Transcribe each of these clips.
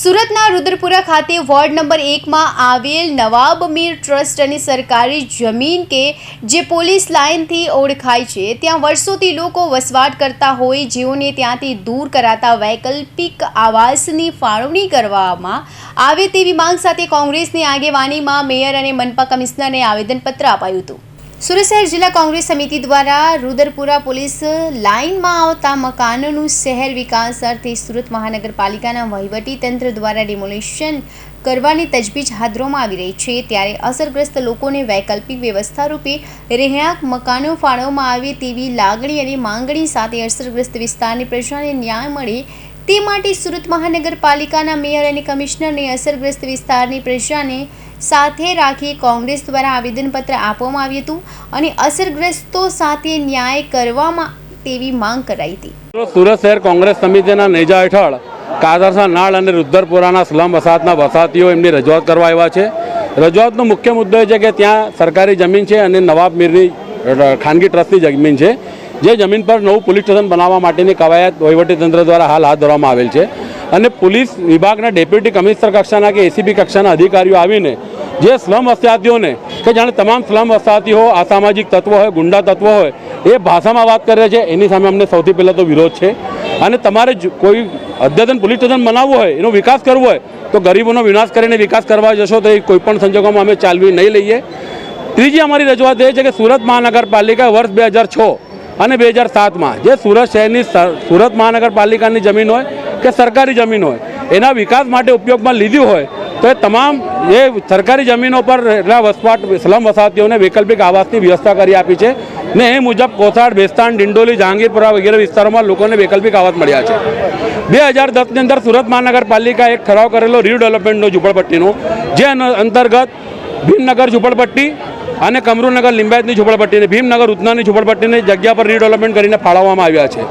સુરતના રુદ્રપુરા ખાતે ward number એકમાં આવેલ નવાબ મીર ટ્રસ્ટ અને સરકારી જમીન કે જે પોલીસ લાઇનથી ઓળખાય છે, ત્યાં વર્ષોથી લોકો વસવાટ કરતા હોય, જેઓને ત્યાંથી દૂર કરાતા વૈકલ્પિક આવાસની ફાળવણી કરવામાં આવે તેવી માંગ સાથે કોંગ્રેસની આગેવાનીમાં મેયર અને મનપા કમિશનરને આવેદનપત્ર અપાયું હતું. સુરત શહેર જિલ્લા કોંગ્રેસ સમિતિ દ્વારા રુદરપુરા પોલીસ લાઇનમાં આવતા મકાનોનું શહેર વિકાસ અર્થે સુરત મહાનગરપાલિકાના વહીવટી તંત્ર દ્વારા ડિમોલિશન કરવાની તજવીજ હાથ ધરવામાં આવી રહી છે. ત્યારે અસરગ્રસ્ત લોકોને વૈકલ્પિક વ્યવસ્થા રૂપે રહેણાંક મકાનો ફાળવવામાં આવે તેવી લાગણી અને માંગણી સાથે અસરગ્રસ્ત વિસ્તારની પ્રજાને ન્યાય મળે તે માટે સુરત મહાનગરપાલિકાના મેયર અને કમિશનરને અસરગ્રસ્ત વિસ્તારની પ્રજાને સાથે રાખી કોંગ્રેસ દ્વારા આવેદનપત્ર આપવામાં આવ્યું હતું અને અસરગ્રસ્તો સાથે ન્યાય કરવામાં તેવી માંગ કરાઈ હતી. સુરત શહેર કોંગ્રેસ સમિતિના નેજા હેઠળ કાદરસા નાળ અને રુદ્રપુરાના સ્લમ વસાહતના વસાહતીઓ એમની રજૂઆત કરવા આવ્યા છે. રજૂઆતનો મુખ્ય મુદ્દો એ છે કે ત્યાં સરકારી જમીન છે અને નવાબ મીરની ખાનગી ટ્રસ્ટની જમીન છે. જે જમીન પર નવું પોલીસ સ્ટેશન બનાવવા માટેની કવાયત વહીવટીતંત્ર દ્વારા હાલ હાથ ધરવામાં આવેલ છે. અને પોલીસ વિભાગના ડેપ્યુટી કમિશનર કક્ષાના કે એસીબી કક્ષાના અધિકારીઓ આવીને જે સ્લમ વસાહતીઓને કે જાણે તમામ સ્લમ વસાહતીઓ, અસામાજિક તત્વો હોય, ગુંડા તત્વો હોય, એ ભાષામાં વાત કરે છે, એની સામે અમને સૌથી પહેલાં તો વિરોધ છે. અને તમારે કોઈ અદ્યતન પોલીસ સ્ટેશન બનાવવું હોય, એનો વિકાસ કરવો હોય, તો ગરીબોનો વિનાશ કરીને વિકાસ કરવા જશો તો એ કોઈપણ સંજોગોમાં અમે ચાલવી નહીં લઈએ. ત્રીજી અમારી રજૂઆત એ છે કે સુરત મહાનગરપાલિકા વર્ષ બે હજાર છ અને બે હજાર સાતમાં જે સુરત શહેરની સુરત મહાનગરપાલિકાની જમીન હોય કે સરકારી જમીન હોય, એના વિકાસ માટે ઉપયોગમાં લીધી હોય, તો એ તમામ એ સરકારી જમીનો પર રહેલા વસવાટ, સ્લમ વસાહતીઓને વૈકલ્પિક આવાસની વ્યવસ્થા કરી આપી છે. ને એ મુજબ કોસાડ, બેસ્તાન, ડિંડોલી, જહાંગીરપુરા વગેરે વિસ્તારોમાં લોકોને વૈકલ્પિક આવાસ મળ્યા છે. બે હજાર દસની અંદર સુરત મહાનગરપાલિકા એક ઠરાવ કરેલો રીડેવલપમેન્ટનો ઝૂંપડપટ્ટીનો, જે અંતર્ગત ભીમનગર ઝૂંપડપટ્ટી અને કમરૂનગર લિંબાયતની ઝૂંપડપટ્ટીને, ભીમનગર ઉધનાની ઝૂંપડપટ્ટીની જગ્યા પર રીડેવલપમેન્ટ કરીને ફાળવવામાં આવ્યા છે.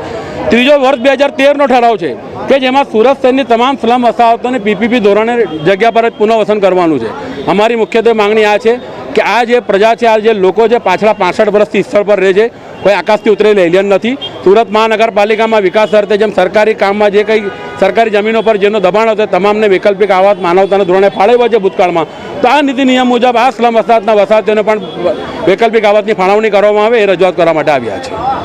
ત્રીજો વર્ષ બે હજાર તેરનો ઠરાવ છે કે જેમાં સુરત શહેરની તમામ સ્લમ વસાહતોને પીપીપી ધોરણે જગ્યા પર જ પુનઃવસન કરવાનું છે. અમારી મુખ્યત્વે માંગણી આ છે કે આ જે પ્રજા છે, આ જે લોકો છે, પાછલા પાસઠ વર્ષથી સ્થળ પર રહે છે કોઈ આકાશથી ઉતરેલ એલિયન નથી. સુરત મહાનગરપાલિકામાં વિકાસ અર્થે જેમ સરકારી કામમાં જે કંઈ સરકારી જમીનો પર જેનો દબાણ હતો તમામને વૈકલ્પિક આવાસ માનવતાના ધોરણે ફાળવ્યો છે ભૂતકાળમાં. તો આ નીતિ નિયમ મુજબ આ સ્લમ વસાહતના વસાહતીઓને પણ વૈકલ્પિક આવાસની ફાળવણી કરવામાં આવે એ રજૂઆત કરવા માટે આવ્યા છે.